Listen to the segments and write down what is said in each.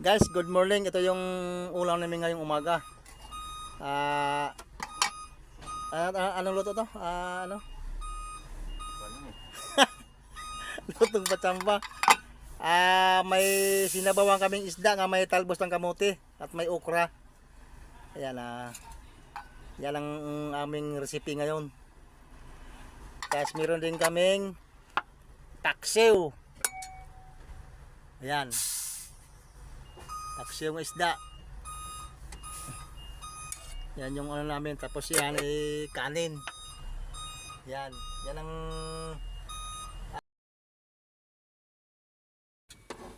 Guys, good morning. Ito yung ulam namin ngayong umaga. Ah, ah, ah, anong luto to? Ah, ano? Lutong patsamba. Ah, may sinabawan kaming isda nga may talbos ng kamote at may okra. Ayan ah. yan ang aming recipe ngayon. Tapos meron din kaming taksiw. Ayan. Taksiw ng isda. Yan yung ano namin. Tapos yan ay kanin. Yan. Yan ang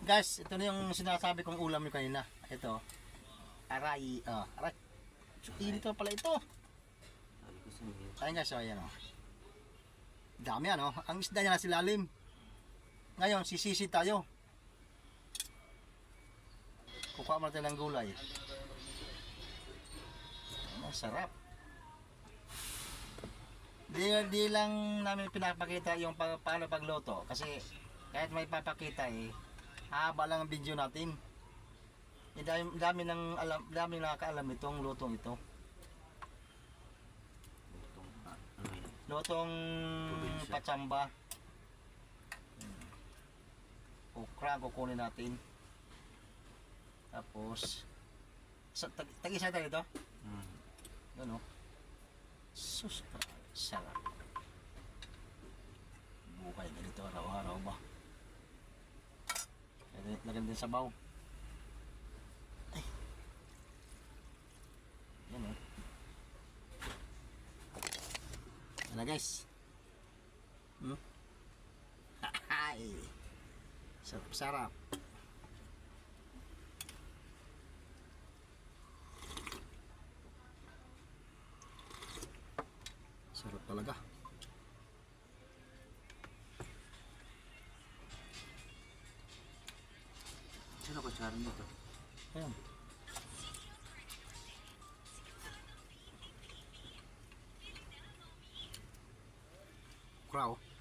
Guys, ito na yung sinasabi kong ulam yung kanina. Ito. Aray. Oh, aray. Dito pala ito. Ayun guys, so ayan o. Dami ano. Ang isda niya nasa ilalim. Ngayon, sisisi tayo. Mo natin ng gulay. Ang sarap. Di, di lang namin pinapakita yung pa, paano pagluto. Kasi kahit may papakita eh, haba lang ang video natin. Eh, dami, dami ng alam, dami nakakaalam itong lutong ito. Lutong patsamba. Hmm. Okra ang kukunin natin. Tapos, sa, tag, tag-isa tayo ito? Ano? Sus, sarap. Bukay ganito araw-araw ba? Lagyan lagyan din sa baw. Ay. Yan o. Ano guys? Hmm? Ay. Sarap, talaga. Sino ko siya dito? Ayan. Crow.